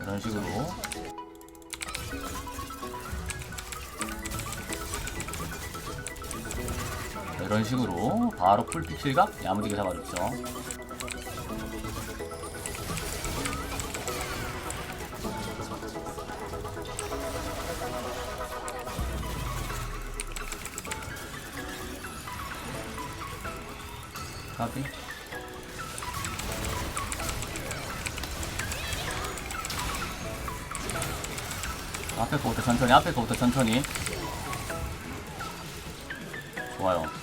이런 식으로 이런 식으로 바로 풀피킬각 야무지게 잡아줬죠. 거부터 천천히 앞에 거부터 천천히. 좋아요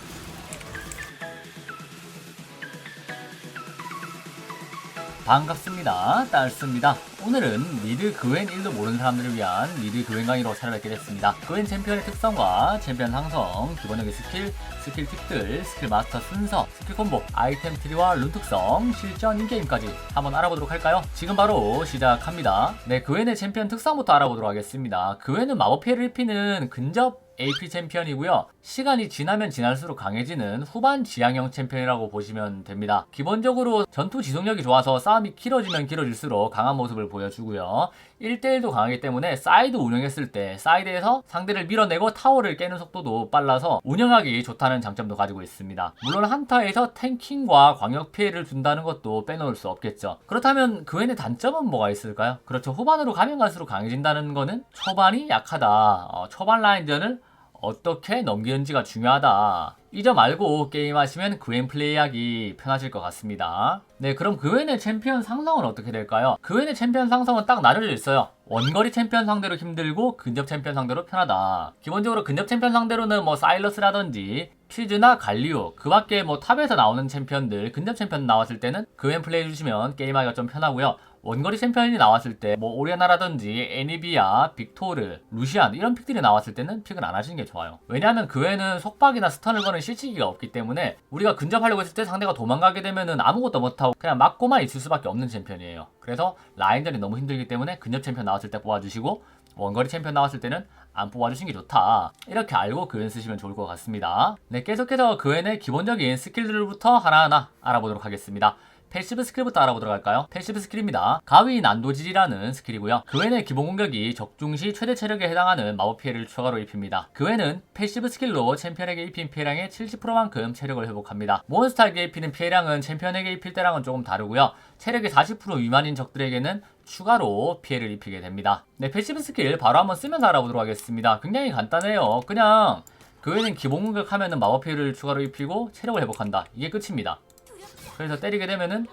반갑습니다. 딸습니다. 오늘은 미드 그웬 1도 모르는 사람들을 위한 미드 그웬 강의로 찾아뵙게 됐습니다. 그웬 챔피언의 특성과 챔피언 상성 기본적인 스킬 스킬 팁들 스킬 마스터 순서 스킬 콤보 아이템 트리와 룬 특성 실전 인게임까지 한번 알아보도록 할까요? 지금 바로 시작합니다. 네 그웬의 챔피언 특성부터 알아보도록 하겠습니다. 그웬은 마법 피해를 입히는 근접 AP 챔피언이고요. 시간이 지나면 지날수록 강해지는 후반 지향형 챔피언이라고 보시면 됩니다. 기본적으로 전투 지속력이 좋아서 싸움이 길어지면 길어질수록 강한 모습을 보여주고요. 1대1도 강하기 때문에 사이드 운영했을 때 사이드에서 상대를 밀어내고 타워를 깨는 속도도 빨라서 운영하기 좋다는 장점도 가지고 있습니다. 물론 한타에서 탱킹과 광역 피해를 준다는 것도 빼놓을 수 없겠죠. 그렇다면 그 외의 단점은 뭐가 있을까요? 그렇죠. 후반으로 가면 갈수록 강해진다는 거는 초반이 약하다. 어, 초반 라인전을 어떻게 넘기는지가 중요하다. 이 점 알고 게임하시면 그웬 플레이하기 편하실 것 같습니다. 네, 그럼 그웬의 챔피언 상성은 어떻게 될까요? 그웬의 챔피언 상성은 딱 나눠져 있어요. 원거리 챔피언 상대로 힘들고 근접 챔피언 상대로 편하다. 기본적으로 근접 챔피언 상대로는 뭐 사일러스라든지 퀴즈나 갈리오 그 밖에 뭐 탑에서 나오는 챔피언들 근접 챔피언 나왔을 때는 그웬 플레이 해주시면 게임하기가 좀 편하고요. 원거리 챔피언이 나왔을 때 뭐 오레나라든지 애니비아, 빅토르, 루시안 이런 픽들이 나왔을 때는 픽을 안 하시는 게 좋아요. 왜냐하면 그 외에는 속박이나 스턴을 거는 실치기가 없기 때문에 우리가 근접하려고 했을 때 상대가 도망가게 되면은 아무것도 못하고 그냥 맞고만 있을 수밖에 없는 챔피언이에요. 그래서 라인전이 너무 힘들기 때문에 근접 챔피언 나왔을 때 뽑아주시고 원거리 챔피언 나왔을 때는 안 뽑아주시는 게 좋다. 이렇게 알고 그웬 쓰시면 좋을 것 같습니다. 네, 계속해서 그웬의 기본적인 스킬들부터 하나하나 알아보도록 하겠습니다. 패시브 스킬부터 알아보도록 할까요? 패시브 스킬입니다. 가위 난도질이라는 스킬이고요. 그 외는 기본 공격이 적중 시 최대 체력에 해당하는 마법 피해를 추가로 입힙니다. 그 외는 패시브 스킬로 챔피언에게 입힌 피해량의 70%만큼 체력을 회복합니다. 몬스터에게 입히는 피해량은 챔피언에게 입힐 때랑은 조금 다르고요. 체력이 40% 미만인 적들에게는 추가로 피해를 입히게 됩니다. 네, 패시브 스킬 바로 한번 쓰면서 알아보도록 하겠습니다. 굉장히 간단해요. 그냥 그 외는 기본 공격하면은 마법 피해를 추가로 입히고 체력을 회복한다. 이게 끝입니다. 그래서 때리게 되면은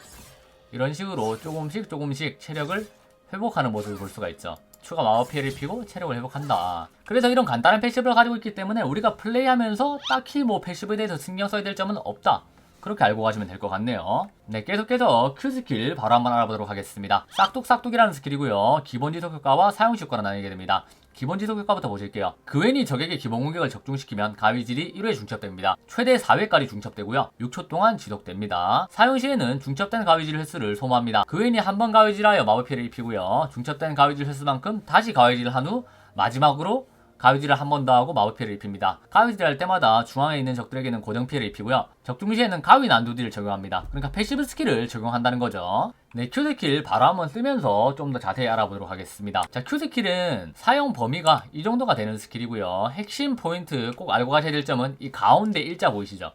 이런 식으로 조금씩 조금씩 체력을 회복하는 모습을 볼 수가 있죠. 추가 마법 피해를 입히고 체력을 회복한다. 그래서 이런 간단한 패시브를 가지고 있기 때문에 우리가 플레이하면서 딱히 뭐 패시브에 대해서 신경 써야 될 점은 없다. 그렇게 알고 가시면 될 것 같네요. 네, 계속해서 Q 스킬 바로 한번 알아보도록 하겠습니다. 싹둑싹둑이라는 스킬이고요. 기본 지속 효과와 사용 효과로 나뉘게 됩니다. 기본 지속 효과부터 보실게요. 그웬이 적에게 기본 공격을 적중시키면 가위질이 1회 중첩됩니다. 최대 4회까지 중첩되고요. 6초 동안 지속됩니다. 사용 시에는 중첩된 가위질 횟수를 소모합니다. 그웬이 한 번 가위질하여 마법 피해를 입히고요. 중첩된 가위질 횟수만큼 다시 가위질을 한후 마지막으로 가위질을 한 번 더 하고 마법 피해를 입힙니다. 가위질 할 때마다 중앙에 있는 적들에게는 고정 피해를 입히고요. 적중 시에는 가위 난도딜을 적용합니다. 그러니까 패시브 스킬을 적용한다는 거죠. 네, Q 스킬 바로 한번 쓰면서 좀 더 자세히 알아보도록 하겠습니다. 자, Q 스킬은 사용 범위가 이 정도가 되는 스킬이고요. 핵심 포인트 꼭 알고 가셔야 될 점은 이 가운데 일자 보이시죠?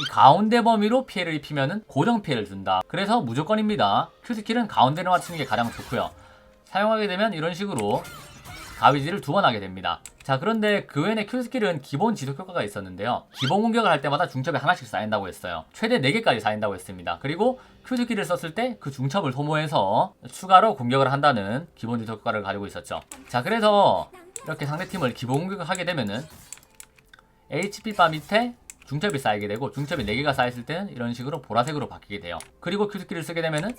이 가운데 범위로 피해를 입히면은 고정 피해를 준다. 그래서 무조건입니다. Q 스킬은 가운데를 맞추는 게 가장 좋고요. 사용하게 되면 이런 식으로 가위질을 두 번 하게 됩니다. 자 그런데 그 외에 Q 스킬은 기본 지속 효과가 있었는데요. 기본 공격을 할 때마다 중첩이 하나씩 쌓인다고 했어요. 최대 4개까지 쌓인다고 했습니다. 그리고 Q 스킬을 썼을 때 그 중첩을 소모해서 추가로 공격을 한다는 기본 지속 효과를 가지고 있었죠. 자 그래서 이렇게 상대팀을 기본 공격을 하게 되면은 HP 바 밑에 중첩이 쌓이게 되고 중첩이 4개가 쌓였을 때는 이런 식으로 보라색으로 바뀌게 돼요. 그리고 Q 스킬을 쓰게 되면은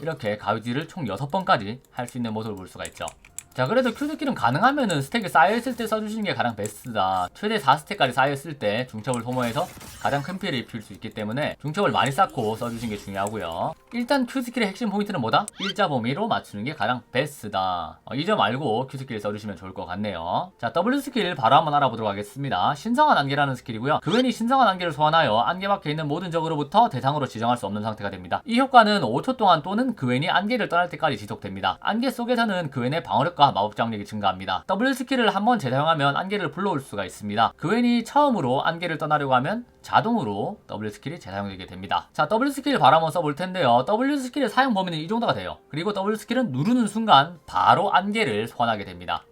이렇게 가위질을 총 6번까지 할 수 있는 모습을 볼 수가 있죠. 자 그래도 큐 스킬은 가능하면은 스택이 쌓여있을 때 써주시는 게 가장 베스트다. 최대 4스택까지 쌓여있을 때 중첩을 소모해서 가장 큰 피해를 입힐 수 있기 때문에 중첩을 많이 쌓고 써주시는 게 중요하고요. 일단 큐 스킬의 핵심 포인트는 뭐다? 일자 범위로 맞추는 게 가장 베스트다. 어, 이점 알고 큐 스킬 써주시면 좋을 것 같네요. 자 W 스킬 바로 한번 알아보도록 하겠습니다. 신성한 안개라는 스킬이고요. 그웬이 신성한 안개를 소환하여 안개 밖에 있는 모든 적으로부터 대상으로 지정할 수 없는 상태가 됩니다. 이 효과는 5초 동안 또는 그웬이 안개를 떠날 때까지 지속됩니다. 안개 속에서는 그웬의 방어력과 마법 장력이 증가합니다 W 스킬을 한번 재사용하면 안개를 불러올 수가 있습니다 그웬이 처음으로 안개를 떠나려고 하면 자동으로 W 스킬이 재사용되게 됩니다. 자, W 스킬 바로 한번 써볼 텐데요. W 스킬의 사용 범위는 이 정도가 돼요. 그리고 W 스킬은 누르는 순간 바로 안개를 소환하게 됩니다.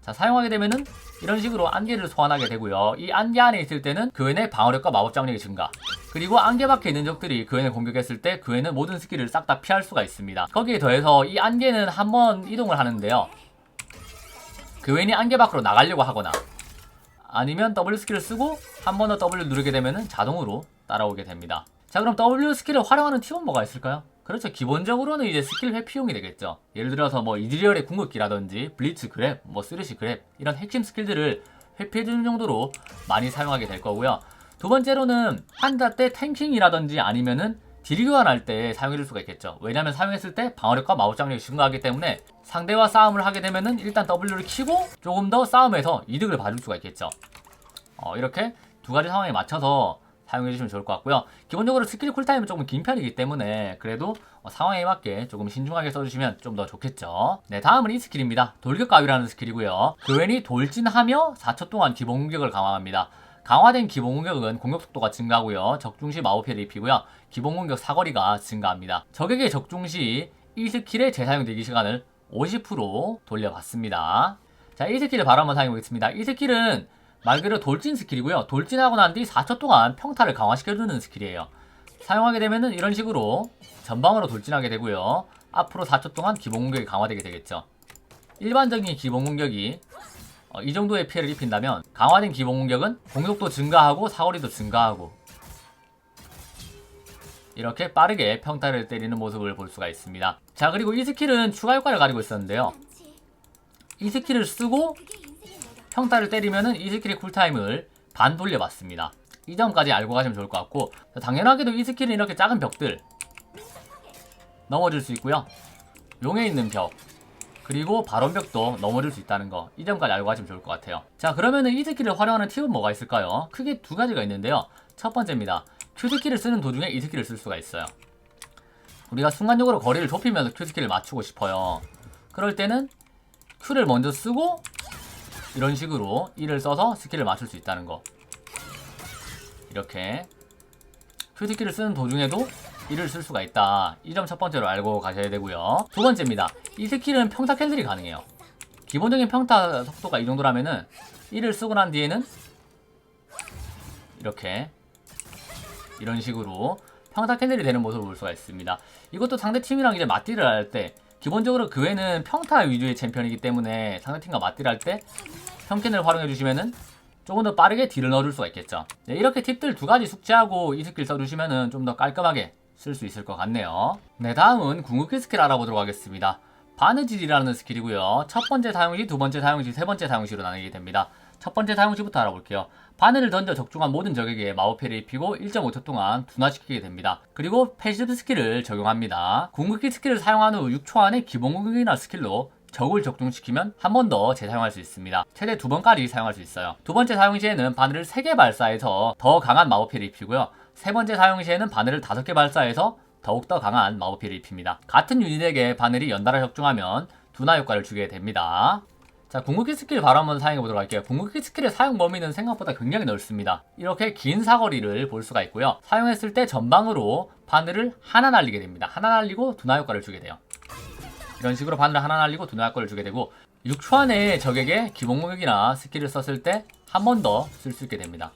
자, 사용하게 되면은 이런 식으로 안개를 소환하게 되고요. 이 안개 안에 있을 때는 그웬의 방어력과 마법 장력이 증가. 그리고 안개 밖에 있는 적들이 그웬을 공격했을 때 그웬은 모든 스킬을 싹 다 피할 수가 있습니다. 거기에 더해서 이 안개는 한 번 이동을 하는데요. 그웬이 안개 밖으로 나가려고 하거나 아니면 W 스킬을 쓰고 한 번 더 W 누르게 되면 자동으로 따라오게 됩니다. 자 그럼 W 스킬을 활용하는 팁은 뭐가 있을까요? 그렇죠. 기본적으로는 이제 스킬 회피용이 되겠죠. 예를 들어서 뭐 이즈리얼의 궁극기라든지 블리츠 그랩, 뭐 쓰르시 그랩 이런 핵심 스킬들을 회피해주는 정도로 많이 사용하게 될 거고요. 두 번째로는 한자 때 탱킹이라든지 아니면은 딜 교환할 때 사용해줄 수가 있겠죠. 왜냐하면 사용했을 때 방어력과 마법 장력이 증가하기 때문에 상대와 싸움을 하게 되면은 일단 W를 키고 조금 더 싸움에서 이득을 봐줄 수가 있겠죠. 어, 이렇게 두 가지 상황에 맞춰서 사용해 주시면 좋을 것 같고요. 기본적으로 스킬 쿨타임은 조금 긴 편이기 때문에 그래도 어, 상황에 맞게 조금 신중하게 써주시면 좀 더 좋겠죠. 네, 다음은 이 스킬입니다. 돌격 가위라는 스킬이고요. 그웬이 돌진하며 4초 동안 기본 공격을 강화합니다. 강화된 기본 공격은 공격 속도가 증가하고요. 적중시 마법 피해를 입히고요. 기본 공격 사거리가 증가합니다. 적에게 적중시 이 스킬의 재사용 대기 시간을 50% 돌려받습니다. 자, 이 스킬을 바로 한번 사용해 보겠습니다. 이 스킬은 말 그대로 돌진 스킬이고요. 돌진하고 난 뒤 4초 동안 평타를 강화시켜주는 스킬이에요. 사용하게 되면은 이런 식으로 전방으로 돌진하게 되고요. 앞으로 4초 동안 기본 공격이 강화되게 되겠죠. 일반적인 기본 공격이 어, 이 정도의 피해를 입힌다면 강화된 기본 공격은 공격도 증가하고 사거리도 증가하고 이렇게 빠르게 평타를 때리는 모습을 볼 수가 있습니다. 자 그리고 이 스킬은 추가 효과를 가지고 있었는데요. 이 스킬을 쓰고 평타를 때리면은 이 스킬의 쿨타임을 반 돌려받습니다. 이 점까지 알고 가시면 좋을 것 같고 당연하게도 이 스킬은 이렇게 작은 벽들 넘어질 수 있고요. 용에 있는 벽 그리고 발원벽도 넘어질 수 있다는 거 이 점까지 알고 가시면 좋을 것 같아요. 자 그러면은 이 스킬을 활용하는 팁은 뭐가 있을까요? 크게 두 가지가 있는데요. 첫 번째입니다. 스킬을 쓰는 도중에 이 스킬을 쓸 수가 있어요. 우리가 순간적으로 거리를 좁히면서 스킬을 맞추고 싶어요. 그럴 때는 Q를 먼저 쓰고 이런 식으로 E를 써서 스킬을 맞출 수 있다는 거. 이렇게 스킬을 쓰는 도중에도 E를 쓸 수가 있다. 이 점 첫 번째로 알고 가셔야 되고요. 두 번째입니다. 이 스킬은 평타 캔슬이 가능해요. 기본적인 평타 속도가 이 정도라면은 E를 쓰고 난 뒤에는 이렇게 이런 식으로 평타 캔들이 되는 모습을 볼 수가 있습니다. 이것도 상대 팀이랑 이제 맞디를 할 때 기본적으로 그 외는 평타 위주의 챔피언이기 때문에 상대 팀과 맞디를 할 때 평캔을 활용해 주시면은 조금 더 빠르게 딜을 넣어줄 수가 있겠죠. 네, 이렇게 팁들 두 가지 숙지하고 이 스킬 써주시면은 좀 더 깔끔하게 쓸 수 있을 것 같네요. 네, 다음은 궁극기 스킬 알아보도록 하겠습니다. 바느질이라는 스킬이고요. 첫 번째 사용시, 두 번째 사용시, 세 번째 사용시로 나뉘게 됩니다. 첫 번째 사용시부터 알아볼게요. 바늘을 던져 적중한 모든 적에게 마법피를 입히고 1.5초 동안 둔화시키게 됩니다. 그리고 패시브 스킬을 적용합니다. 궁극기 스킬을 사용한 후 6초 안에 기본 공격이나 스킬로 적을 적중시키면 한 번 더 재사용할 수 있습니다. 최대 두 번까지 사용할 수 있어요. 두 번째 사용 시에는 바늘을 3개 발사해서 더 강한 마법피를 입히고요. 세 번째 사용 시에는 바늘을 5개 발사해서 더욱더 강한 마법피를 입힙니다. 같은 유닛에게 바늘이 연달아 적중하면 둔화 효과를 주게 됩니다. 자, 궁극기 스킬 바로 한번 사용해 보도록 할게요. 궁극기 스킬의 사용 범위는 생각보다 굉장히 넓습니다. 이렇게 긴 사거리를 볼 수가 있고요. 사용했을 때 전방으로 바늘을 하나 날리게 됩니다. 하나 날리고 둔화 효과를 주게 돼요. 이런 식으로 바늘을 하나 날리고 둔화 효과를 주게 되고 6초 안에 적에게 기본 공격이나 스킬을 썼을 때 한 번 더 쓸 수 있게 됩니다.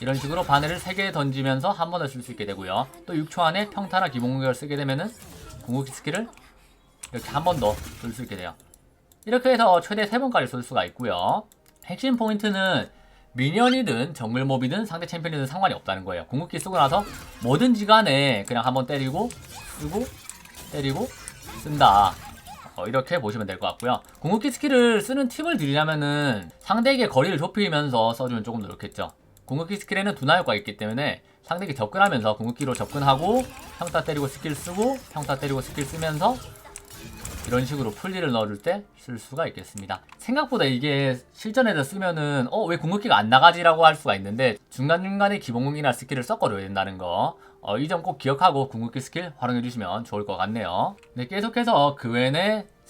이런 식으로 바늘을 3개 던지면서 한번더쓸수 있게 되고요. 또 6초 안에 평타나 기본 공격을 쓰게 되면은 궁극기 스킬을 이렇게 한 번 더 쓸 수 있게 돼요. 이렇게 해서 최대 3번까지 쏠 수가 있고요. 핵심 포인트는 미니언이든 정글몹이든 상대 챔피언이든 상관이 없다는 거예요. 궁극기 쓰고 나서 뭐든지 간에 그냥 한번 때리고 쓰고 때리고 쓴다. 어, 이렇게 보시면 될 것 같고요. 궁극기 스킬을 쓰는 팁을 드리자면은 상대에게 거리를 좁히면서 써주면 조금 더 좋겠죠. 궁극기 스킬에는 두나 효과가 있기 때문에 상대에게 접근하면서 궁극기로 접근하고 평타 때리고 스킬 쓰고 평타 때리고 스킬 쓰면서 이런 식으로 풀리를 넣어줄 때 쓸 수가 있겠습니다. 생각보다 이게 실전에서 쓰면은 어 왜 궁극기가 안 나가지라고 할 수가 있는데 중간중간에 기본궁이나 스킬을 섞어줘야 된다는 거. 어, 이 점 꼭 기억하고 궁극기 스킬 활용해 주시면 좋을 것 같네요. 네, 계속해서 그 외에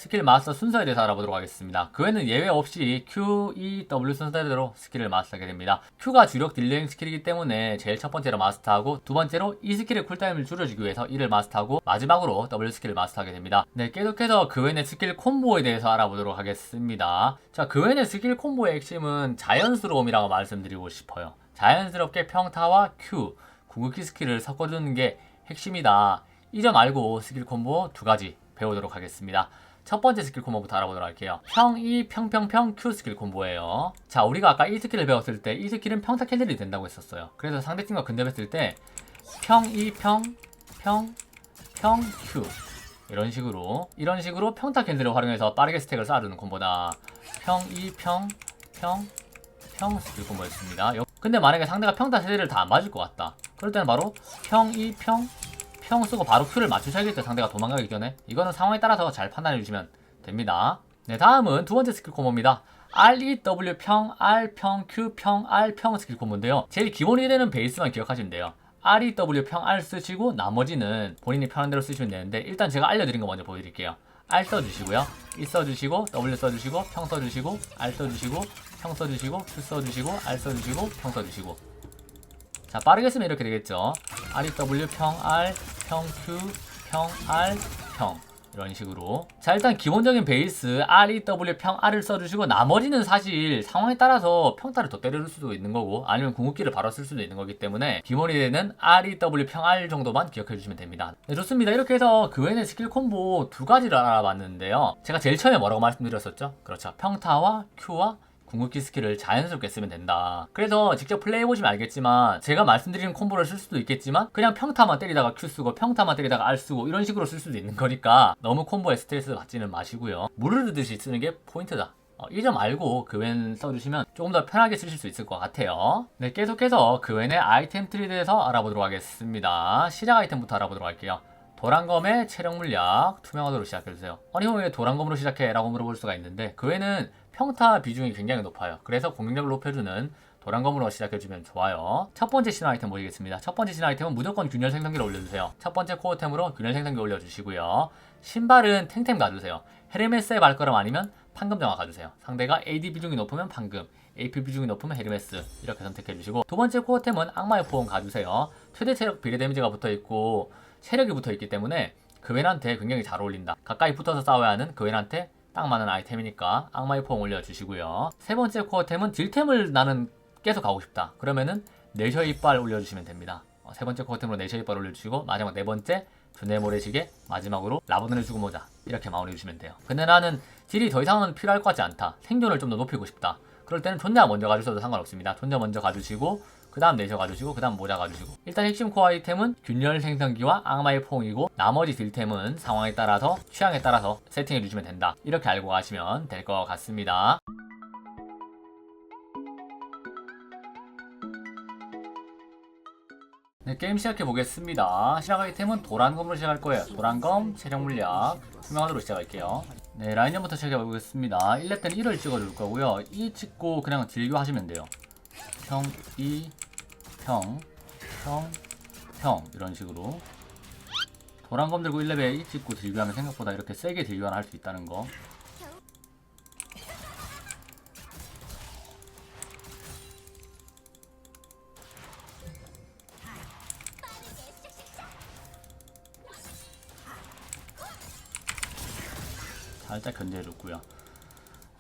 스킬 마스터 순서에 대해서 알아보도록 하겠습니다. 그 외에는 예외 없이 Q, E, W 순서대로 스킬을 마스터하게 됩니다. Q가 주력 딜레잉 스킬이기 때문에 제일 첫 번째로 마스터하고 두 번째로 E 스킬의 쿨타임을 줄여주기 위해서 E를 마스터하고 마지막으로 W 스킬을 마스터하게 됩니다. 네, 계속해서 그 외의 스킬 콤보에 대해서 알아보도록 하겠습니다. 자, 그 외의 스킬 콤보의 핵심은 자연스러움이라고 말씀드리고 싶어요. 자연스럽게 평타와 Q, 궁극기 스킬을 섞어주는 게 핵심이다. 이 점 알고 스킬 콤보 두 가지 배우도록 하겠습니다. 첫 번째 스킬 콤보부터 알아보도록 할게요. 평, 이, 평, 평, 평, Q 스킬 콤보예요. 자, 우리가 아까 이 스킬을 배웠을 때 이 스킬은 평타 캔들이 된다고 했었어요. 그래서 상대팀과 근접했을 때 평, 이, 평, 평, 평, Q 이런 식으로 이런 식으로 평타 캔들을 활용해서 빠르게 스택을 쌓아주는 콤보다 평, 이, 평, 평, 평 스킬 콤보였습니다. 여- 근데 만약에 상대가 평타 세대를 다 안 맞을 것 같다. 그럴 때는 바로 평, 이, 평, 평 쓰고 바로 Q를 맞추셔야겠죠. 상대가 도망가기 전에. 이거는 상황에 따라서 잘 판단해 주시면 됩니다. 네, 다음은 두 번째 스킬 콤보입니다. R, E, W 평, R 평, Q 평, R 평 스킬 콤보인데요. 제일 기본이 되는 베이스만 기억하시면 돼요. R, E, W 평, R 쓰시고 나머지는 본인이 편한 대로 쓰시면 되는데 일단 제가 알려드린 거 먼저 보여드릴게요. R 써주시고요. E 써주시고 W 써주시고 평 써주시고 R 써주시고 평 써주시고 Q 써주시고 R 써주시고 평 써주시고 자 빠르게 쓰면 이렇게 되겠죠. REW 평 R 평 Q 평 R 평. 이런 식으로. 자 일단 기본적인 베이스 REW 평 R을 써주시고 나머지는 사실 상황에 따라서 평타를 더 때릴 수도 있는 거고 아니면 궁극기를 바로 쓸 수도 있는 거기 때문에 기본이 되는 REW 평 R 정도만 기억해 주시면 됩니다. 네 좋습니다. 이렇게 해서 그 외에 스킬 콤보 두 가지를 알아봤는데요. 제가 제일 처음에 뭐라고 말씀드렸었죠? 그렇죠. 평타와 Q와 궁극기 스킬을 자연스럽게 쓰면 된다. 그래서 직접 플레이해보시면 알겠지만 제가 말씀드리는 콤보를 쓸 수도 있겠지만 그냥 평타만 때리다가 Q 쓰고 평타만 때리다가 R 쓰고 이런 식으로 쓸 수도 있는 거니까 너무 콤보에 스트레스 받지는 마시고요. 물을 흐르듯이 쓰는 게 포인트다. 어, 이점 알고 그웬 써주시면 조금 더 편하게 쓰실 수 있을 것 같아요. 네, 계속해서 그웬의 아이템 트리에 대해서 알아보도록 하겠습니다. 시작 아이템부터 알아보도록 할게요. 도란검의 체력 물약 투명화도로 시작해주세요. 아니 형왜 도란검으로 시작해? 라고 물어볼 수가 있는데 그 외에는 평타 비중이 굉장히 높아요. 그래서 공격력을 높여주는 도란검으로 시작해주면 좋아요. 첫 번째 신화 아이템 보이겠습니다. 첫 번째 신화 아이템은 무조건 균열 생성기를 올려주세요. 첫 번째 코어템으로 균열 생성기 올려주시고요. 신발은 탱템 가주세요. 헤르메스의 발걸음 아니면 판금 정화 가주세요. 상대가 AD 비중이 높으면 판금, AP 비중이 높으면 헤르메스 이렇게 선택해주시고 두 번째 코어템은 악마의 포옹 가주세요. 최대 체력 비례 데미지가 붙어있고 체력이 붙어있기 때문에 그웬한테 굉장히 잘 어울린다. 가까이 붙어서 싸워야 하는 그웬한테 딱 맞는 아이템이니까 악마의 포옹 올려주시고요. 세 번째 코어템은 딜템을 나는 계속 가고 싶다. 그러면은 내셔 이빨 올려주시면 됩니다. 어, 세 번째 코어템으로 내셔 이빨 올려주시고 마지막 네 번째 두뇌 모래시계 마지막으로 라보드를 주고 모자 이렇게 마무리 해주시면 돼요. 근데 나는 딜이 더 이상은 필요할 것 같지 않다. 생존을 좀 더 높이고 싶다. 그럴 때는 존냐 먼저 가주셔도 상관없습니다. 존냐 먼저 가주시고 그 다음 내셔 가주시고 그 다음 모자 가주시고 일단 핵심 코어 아이템은 균열 생성기와 악마의 포옹이고 나머지 딜템은 상황에 따라서 취향에 따라서 세팅해 주시면 된다 이렇게 알고 가시면 될 것 같습니다 네, 게임 시작해 보겠습니다. 시작 아이템은 도란검으로 시작할 거예요. 도란검, 체력 물약, 투명화도로 시작할게요. 네, 라인전부터 시작해 보겠습니다. 1렙 때는 1을 찍어줄 거고요. 2 찍고 그냥 딜교 하시면 돼요. 평, 2, 평, 평, 평 이런 식으로 도란검 들고 1렙에 2 찍고 딜교하면 생각보다 이렇게 세게 딜교를 할수 있다는 거. 살짝 견제해줬고요.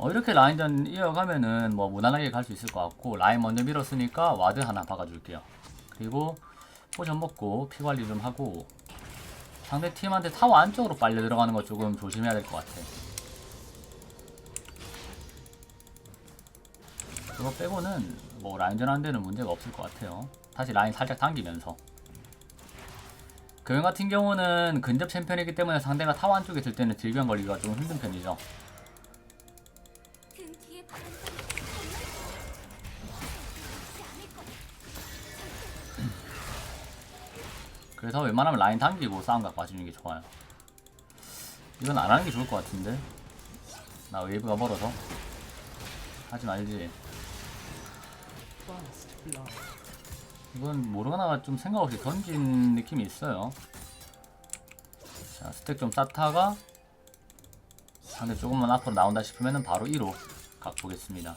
어, 이렇게 라인전 이어가면은 뭐 무난하게 갈 수 있을 것 같고 라인 먼저 밀었으니까 와드 하나 박아줄게요. 그리고 포션 먹고 피 관리 좀 하고 상대 팀한테 타워 안쪽으로 빨려 들어가는 거 조금 조심해야 될 것 같아. 그거 빼고는 뭐 라인전 하는 데는 문제가 없을 것 같아요. 다시 라인 살짝 당기면서. 교현 같은 경우는 근접 챔피언이기 때문에 상대가 타워 안쪽에 있을 때는 딜변 걸리기가 좀 힘든 편이죠. 그래서 웬만하면 라인 당기고 싸움 각 봐주는 게 좋아요. 이건 안 하는 게 좋을 것 같은데. 나 웨이브가 멀어서. 하지 말지. 이건 모르가나가 좀 생각 없이 던진 느낌이 있어요. 자, 스택 좀 쌓다가 상대 조금만 앞으로 나온다 싶으면 바로 2로 각 보겠습니다.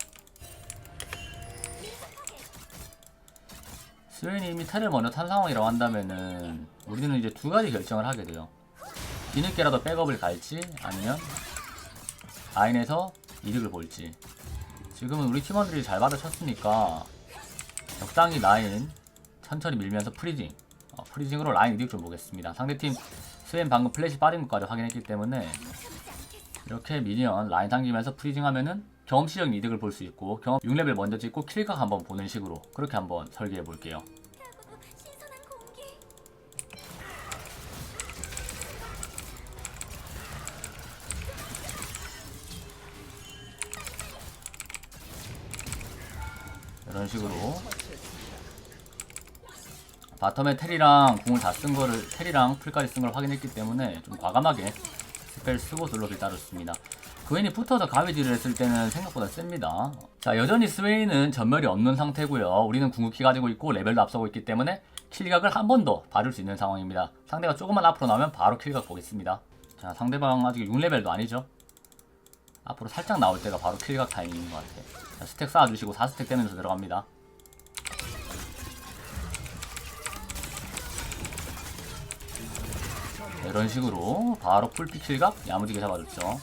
스웨인이 텔을 먼저 탄 상황이라고 한다면은 우리는 이제 두 가지 결정을 하게 돼요. 뒤늦게라도 백업을 갈지 아니면 라인에서 이득을 볼지. 지금은 우리 팀원들이 잘 받아쳤으니까 적당히 라인 천천히 밀면서 프리징. 어, 프리징으로 라인 이득 좀 보겠습니다. 상대팀 스웨인 방금 플래시 빠진 것까지 확인했기 때문에 이렇게 미니언 라인 당기면서 프리징 하면은 경험치적인 이득을 볼 수 있고 경험 6레벨 먼저 찍고 킬각 한번 보는 식으로 그렇게 한번 설계해 볼게요. 이런 식으로 바텀에 텔이랑 궁을 다 쓴 거를 텔이랑 풀까지 쓴 걸 확인했기 때문에 좀 과감하게 스펠 쓰고 슬롯을 따랐습니다. 그웬이 붙어서 가위질을 했을 때는 생각보다 셉니다. 자 여전히 스웨인은 전멸이 없는 상태고요. 우리는 궁극기 가지고 있고 레벨도 앞서고 있기 때문에 킬각을 한 번 더 받을 수 있는 상황입니다. 상대가 조금만 앞으로 나오면 바로 킬각 보겠습니다. 자 상대방 아직 6레벨도 아니죠. 앞으로 살짝 나올 때가 바로 킬각 타이밍인 것 같아요. 자, 스택 쌓아주시고 4스택 되면서 들어갑니다. 자, 이런 식으로 바로 풀피 킬각 야무지게 잡아줬죠.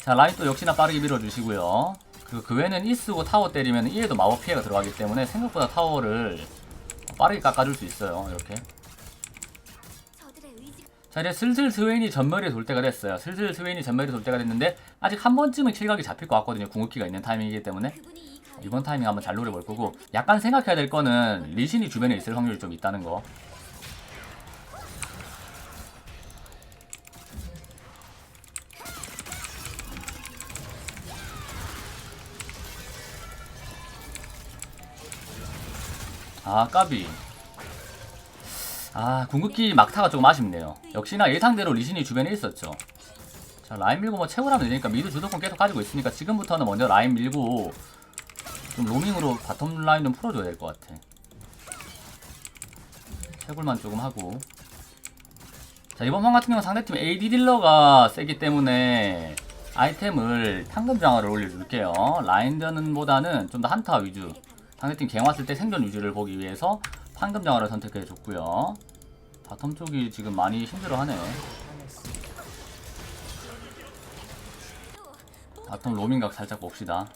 자또 역시나 빠르게 밀어주시고요. 그리고 그 외에는 E 쓰고 타워 때리면 E에도 마법 피해가 들어가기 때문에 생각보다 타워를 빠르게 깎아줄 수 있어요. 이렇게. 자 이제 슬슬 스웨인이 전멸이 돌 때가 됐어요. 슬슬 스웨인이 전멸이 돌 때가 됐는데 아직 한 번쯤은 킬각이 잡힐 것 같거든요. 궁극기가 있는 타이밍이기 때문에 이번 타이밍 한번 잘 노려볼 거고 약간 생각해야 될 거는 리신이 주변에 있을 확률이 좀 있다는 거. 아 까비. 아 궁극기 막타가 조금 아쉽네요. 역시나 예상대로 리신이 주변에 있었죠. 자 라인 밀고 뭐 채굴하면 되니까 미드 주도권 계속 가지고 있으니까 지금부터는 먼저 라인 밀고 좀 로밍으로 바텀 라인 좀 풀어줘야 될 것 같아. 채굴만 조금 하고. 자 이번 판 같은 경우는 상대팀 AD 딜러가 세기 때문에 아이템을 황금 장화를 올려줄게요. 라인 전보다는 좀 더 한타 위주 상대팀 갱 왔을 때 생존 유지를 보기 위해서 황금 장화를 선택해 줬고요. 바텀 쪽이 지금 많이 힘들어하네 바텀 로밍각 살짝 봅시다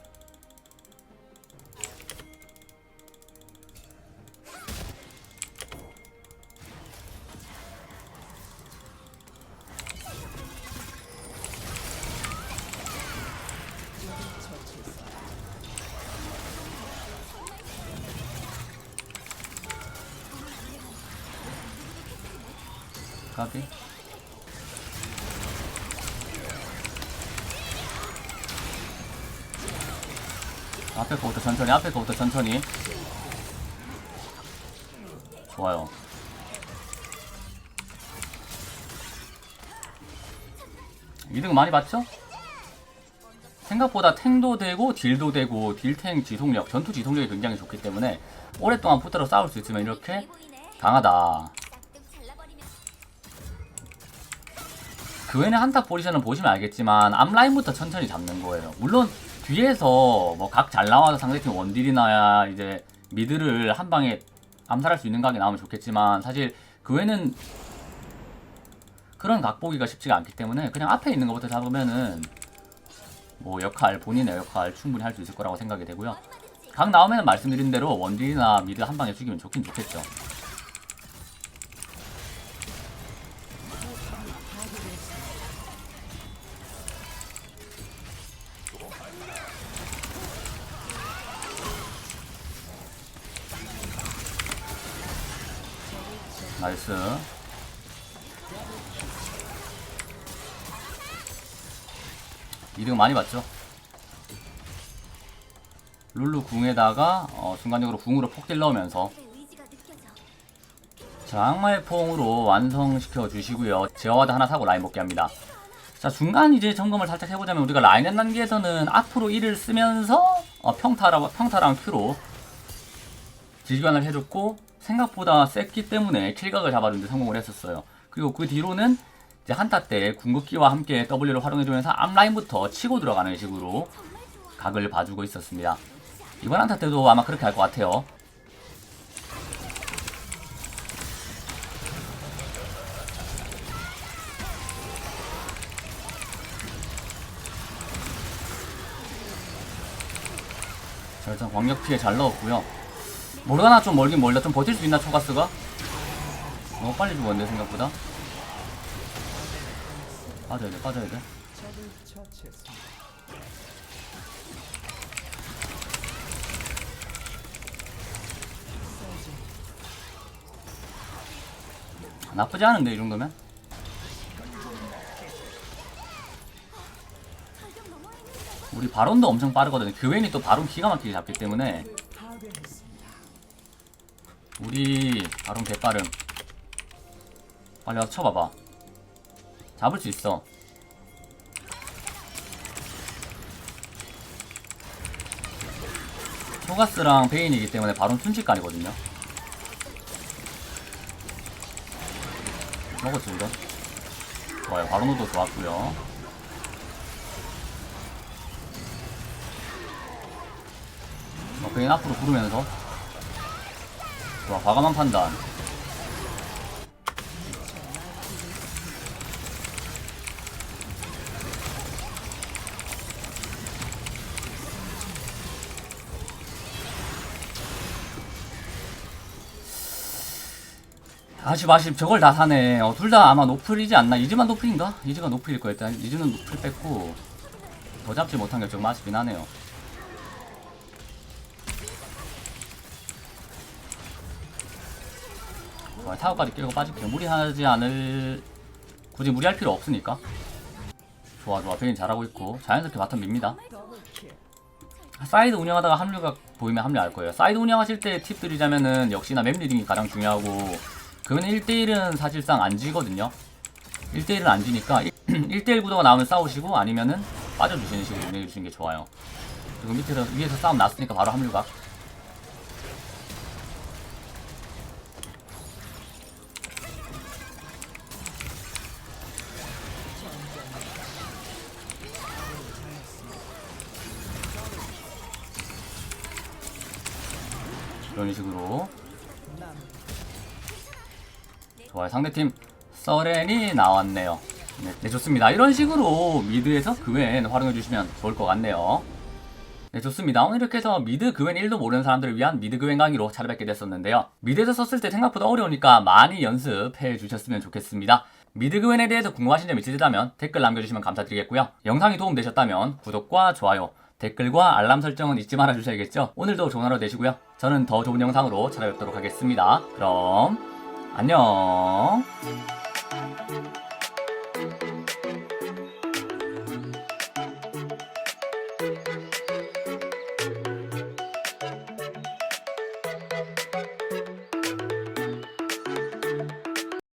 앞에 거부터 천천히 앞에 거부터 천천히 좋아요 이득 많이 봤죠? 생각보다 탱도 되고 딜도 되고 딜탱 지속력 전투 지속력이 굉장히 좋기 때문에 오랫동안 붙들어 싸울 수 있으면 이렇게 강하다 그 외에는 한타 포지션은 보시면 알겠지만 앞라인부터 천천히 잡는 거예요. 물론 뒤에서 뭐 각 잘 나와서 상대팀 원딜이나 이제 미드를 한 방에 암살할 수 있는 각이 나오면 좋겠지만 사실 그 외에는 그런 각 보기가 쉽지가 않기 때문에 그냥 앞에 있는 것부터 잡으면은 뭐 역할 본인의 역할 충분히 할 수 있을 거라고 생각이 되고요. 각 나오면 말씀드린 대로 원딜이나 미드 한 방에 죽이면 좋긴 좋겠죠. 넥서스 이득 많이 봤죠? 룰루 궁에다가 어, 순간적으로 궁으로 폭딜 넣으면서. 자 악마의 포옹으로 완성시켜 주시고요. 제어와드 하나 사고 라인 먹게 합니다. 자 중간 이제 점검을 살짝 해보자면 우리가 라인의 단계에서는 앞으로 1을 쓰면서 어, 평타라, 평타랑 큐로 질변을 해줬고 생각보다 셌기 때문에 킬각을 잡아주는데 성공을 했었어요. 그리고 그 뒤로는 이제 한타 때 궁극기와 함께 W를 활용해주면서 앞라인부터 치고 들어가는 식으로 각을 봐주고 있었습니다. 이번 한타 때도 아마 그렇게 할 것 같아요. 자, 일단 광역 피해 잘 넣었고요. 모르가나 좀 멀긴 멀다. 좀 버틸 수 있나 초가스가? 너무 빨리 죽었는데 생각보다. 빠져야 돼, 빠져야 돼. 나쁘지 않은데 이 정도면? 우리 바론도 엄청 빠르거든요. 교웬이 또 바론 기가 막히게 잡기 때문에 우리 바론 개빠름. 빨리 와서 쳐봐봐. 잡을 수 있어. 초가스랑 베인이기 때문에 바론 순식간이거든요. 먹었지 이거? 좋아요. 바론도 좋았고요. 어, 베인 앞으로 부르면서 좋아 과감한 판단. 아쉽 아쉽 저걸 다 사네. 어, 둘 다 아마 노플이지 않나? 이즈만 노플인가? 이즈가 노플일 거야 일단 이즈는 노플 뺐고 더 잡지 못한 게 좀 아쉽긴 하네요 좋아, 타워까지 끌고 빠질게요. 무리하지 않을 굳이 무리할 필요 없으니까. 좋아 좋아 베인 잘하고 있고 자연스럽게 바텀 밉니다. 사이드 운영하다가 합류가 보이면 합류할 거예요. 사이드 운영하실 때 팁 드리자면은 역시나 맵 리딩이 가장 중요하고 그건 1대1은 사실상 안 지거든요. 1대1은 안 지니까 1대1 구도가 나오면 싸우시고 아니면은 빠져주시는 식으로 운영해 주시는 게 좋아요. 그리고 밑에서 위에서 싸움 났으니까 바로 합류가. 이런 식으로. 좋아요. 상대팀 서렌이 나왔네요. 네, 네, 좋습니다. 이런 식으로 미드에서 그웬 활용해 주시면 좋을 것 같네요. 네 좋습니다. 오늘 이렇게 해서 미드 그웬 1도 모르는 사람들을 위한 미드 그웬 강의로 찾아뵙게 됐었는데요. 미드에서 썼을 때 생각보다 어려우니까 많이 연습해 주셨으면 좋겠습니다. 미드 그웬에 대해서 궁금하신 점 있으시다면 댓글 남겨주시면 감사드리겠고요. 영상이 도움되셨다면 구독과 좋아요 댓글과 알람 설정은 잊지 말아 주셔야겠죠? 오늘도 좋은 하루 되시고요 저는 더 좋은 영상으로 찾아뵙도록 하겠습니다. 그럼 안녕